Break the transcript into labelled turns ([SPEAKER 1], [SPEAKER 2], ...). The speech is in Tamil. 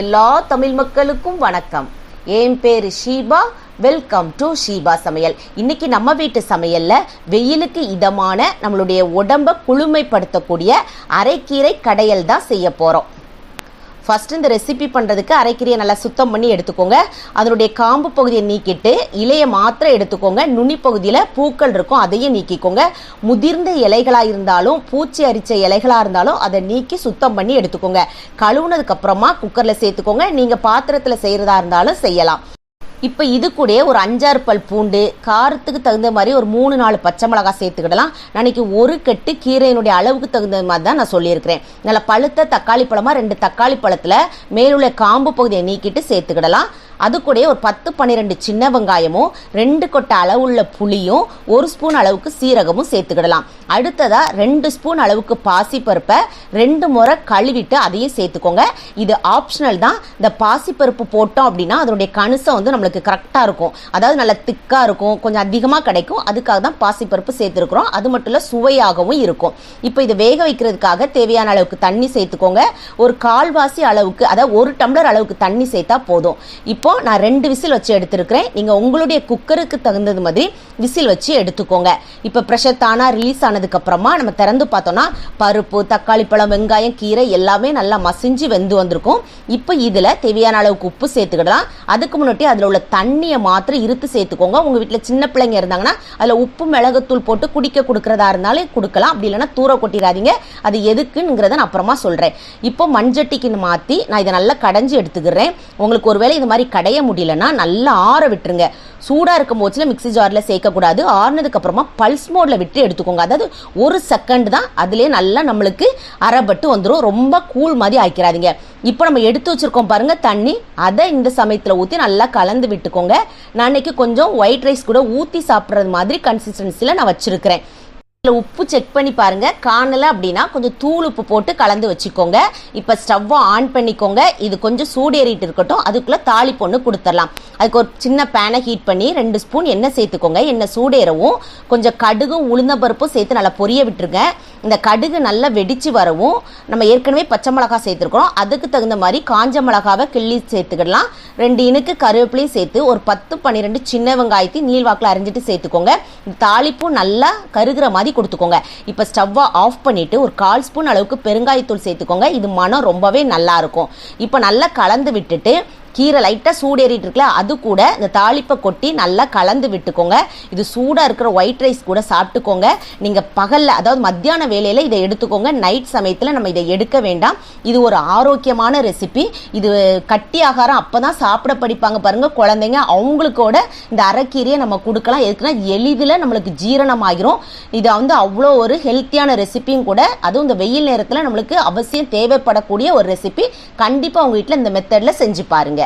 [SPEAKER 1] எல்லா தமிழ் மக்களுக்கும் வணக்கம். என் பேரு ஷீபா. வெல்கம் டு ஷீபா சமையல். இன்னைக்கு நம்ம வீட்டு சமையல்ல வெயிலுக்கு இதமான நம்மளுடைய உடம்ப குளுமைப்படுத்தக்கூடிய அரைக்கீரை கடையல் தான் செய்ய போறோம். ஃபர்ஸ்ட் இந்த ரெசிபி பண்ணுறதுக்கு அரைக்கீரையை நல்லா சுத்தம் பண்ணி எடுத்துக்கோங்க. அதனுடைய காம்பு பகுதியை நீக்கிட்டு இலையை மாத்திரம் எடுத்துக்கோங்க. நுனி பகுதியில் பூக்கள் இருக்கும் அதையும் நீக்கிக்கோங்க. முதிர்ந்த இலைகளாக இருந்தாலும் பூச்சி அரிச்ச இலைகளாக இருந்தாலும் அதை நீக்கி சுத்தம் பண்ணி எடுத்துக்கோங்க. கழுவுனதுக்கப்புறமா குக்கரில் சேர்த்துக்கோங்க. நீங்கள் பாத்திரத்தில் செய்கிறதா இருந்தாலும் செய்யலாம். இப்போ இது கூட ஒரு அஞ்சாறு பல் பூண்டு காரத்துக்கு தகுந்த மாதிரி ஒரு மூணு நாலு பச்சை மிளகாய் சேர்த்துக்கிடலாம். நாளைக்கு ஒரு கட்டு கீரையினுடைய அளவுக்கு தகுந்த மாதிரி தான் நான் சொல்லியிருக்கிறேன். நல்லா பழுத்த தக்காளி பழமாக ரெண்டு தக்காளி பழத்தில் மேலுள்ள காம்பு பகுதியை நீக்கிட்டு சேர்த்துக்கிடலாம். அது கூட ஒரு பத்து பன்னிரெண்டு சின்ன வெங்காயமும் ரெண்டு கொட்டை அளவுள்ள புளியும் ஒரு ஸ்பூன் அளவுக்கு சீரகமும் சேர்த்துக்கிடலாம். அடுத்ததா ரெண்டு ஸ்பூன் அளவுக்கு பாசிப்பருப்பை ரெண்டு முறை கழுவிட்டு அதையும் சேர்த்துக்கோங்க. இது ஆப்ஷனல் தான். இந்த பாசிப்பருப்பு போட்டோம் அப்படின்னா அதனுடைய கணுசம் வந்து நம்மளுக்கு கரெக்டாக இருக்கும். அதாவது நல்லா திக்காக இருக்கும் கொஞ்சம் அதிகமாக கிடைக்கும். அதுக்காக தான் பாசிப்பருப்பு சேர்த்துருக்குறோம். அது மட்டும் இல்லை சுவையாகவும் இருக்கும். இப்போ இது வேக வைக்கிறதுக்காக தேவையான அளவுக்கு தண்ணி சேர்த்துக்கோங்க. ஒரு கால்வாசி அளவுக்கு அதாவது ஒரு டம்ளர் அளவுக்கு தண்ணி சேர்த்தா போதும். இப்போ நான் ரெண்டு விசில் வச்சு எடுத்திருக்கிறேன். நீங்கள் உங்களுடைய குக்கருக்கு தகுந்தது மாதிரி விசில் வச்சு எடுத்துக்கோங்க. இப்போ ப்ரெஷர் தானாக ரிலீஸ் ஆனதுக்கு அப்புறமா நம்ம திறந்து பார்த்தோம்னா பருப்பு தக்காளி பழம் வெங்காயம் கீரை எல்லாமே நல்லா மசிஞ்சு வெந்து வந்திருக்கும். இப்போ இதில் தேவையான அளவுக்கு உப்பு சேர்த்துக்கிடலாம். அதுக்கு முன்னாடி அதில் உள்ள தண்ணியை மாத்திரம் இருத்து சேர்த்துக்கோங்க. உங்கள் வீட்டில் சின்ன பிள்ளைங்க இருந்தாங்கன்னா அதில் உப்பு மிளகுத்தூள் போட்டு குடிக்க கொடுக்குறதா இருந்தாலும் கொடுக்கலாம். அப்படி இல்லைன்னா தூர கொட்டிடாதீங்க. அது எதுக்குங்கிறத நான் அப்புறமா சொல்கிறேன் இப்போ மஞ்சட்டிக்குன்னு மாற்றி நான் இதை நல்லா கடைஞ்சி எடுத்துக்கிறேன். உங்களுக்கு ஒருவேளை இது மாதிரி கடைய முடியலன்னா நல்லா ஆற விட்டுருங்க. சூடாக இருக்கும் போச்சுல மிக்சி ஜாரில் சேர்க்கக்கூடாது. ஆறுனதுக்கு அப்புறமா பல்ஸ் மோடில் விட்டு எடுத்துக்கோங்க. அதாவது ஒரு செகண்ட் தான் அதுலேயே நல்லா நம்மளுக்கு அறப்பட்டு வந்துடும் ரொம்ப கூழ் மாதிரி ஆக்கிறாதீங்க இப்போ நம்ம எடுத்து வச்சிருக்கோம் பாருங்கள் தண்ணி. அதை இந்த சமயத்தில் ஊற்றி நல்லா கலந்து விட்டுக்கோங்க. நான் அன்றைக்கி கொஞ்சம் ஒயிட் ரைஸ் கூட ஊற்றி சாப்பிட்றது மாதிரி கன்சிஸ்டன்சியில் நான் வச்சுருக்கிறேன். இதில் உப்பு செக் பண்ணி பாருங்க. காணலை அப்படின்னா கொஞ்சம் தூள் உப்பு போட்டு கலந்து வச்சுக்கோங்க. இப்போ ஸ்டவ்வை ஆன் பண்ணிக்கோங்க. இது கொஞ்சம் சூடேறிட்டு இருக்கட்டும். அதுக்குள்ளே தாளிப்பு ஒன்று கொடுத்துடலாம் அதுக்கு ஒரு சின்ன பேனை ஹீட் பண்ணி ரெண்டு ஸ்பூன் எண்ணெய் சேர்த்துக்கோங்க. எண்ணெய் சூடேறவும் கொஞ்சம் கடுகும் உளுந்த பருப்பும் சேர்த்து நல்லா பொரிய விட்டுருங்க. இந்த கடுகு நல்லா வெடித்து வரவும் நம்ம ஏற்கனவே பச்சை மிளகா சேர்த்துருக்கோம் அதுக்கு தகுந்த மாதிரி காஞ்ச மிளகாவை கிள்ளி சேர்த்துக்கிடலாம். ரெண்டு இனுக்கு கருவேப்பிலையும் சேர்த்து ஒரு பத்து பன்னிரெண்டு சின்ன வெங்காயத்தையும் நீள்வாக்கில் அரைஞ்சிட்டு சேர்த்துக்கோங்க. தாளிப்பும் நல்லா கருகிற மாதிரி கொடுத்துக்கோங்க. இப்போ ஸ்டவ்வை ஆஃப் பண்ணிவிட்டு ஒரு கால் ஸ்பூன் அளவுக்கு பெருங்காயத்தூள் சேர்த்துக்கோங்க. இது மனம் ரொம்பவே நல்லா இருக்கும். இப்போ நல்லா கலந்து விட்டுட்டு கீரை லைட்டாக சூடேறிட்டு இருக்குல்ல அது கூட இந்த தாளிப்பை கொட்டி நல்லா கலந்து விட்டுக்கோங்க. இது சூடாக இருக்கிற ஒயிட் ரைஸ் கூட சாப்பிட்டுக்கோங்க. நீங்கள் பகலில் அதாவது மத்தியான வேலையில் இதை எடுத்துக்கோங்க. நைட் சமயத்தில் நம்ம இதை எடுக்க வேண்டாம். இது ஒரு ஆரோக்கியமான ரெசிபி இது கட்டி ஆகாரம் அப்போ தான் சாப்பிட படிப்பாங்க பாருங்கள் குழந்தைங்க. அவங்களுக்கோட இந்த அரைக்கீரையை நம்ம கொடுக்கலாம். எதுக்குன்னா எளிதில் நம்மளுக்கு ஜீரணம் ஆகிரும் இதை வந்து அவ்வளோ ஒரு ஹெல்த்தியான ரெசிபியும் கூட அதுவும் இந்த வெயில் நேரத்தில் நம்மளுக்கு அவசியம் தேவைப்படக்கூடிய ஒரு ரெசிபி கண்டிப்பாக உங்கள் வீட்டில் இந்த மெத்தடில் செஞ்சு பாருங்கள்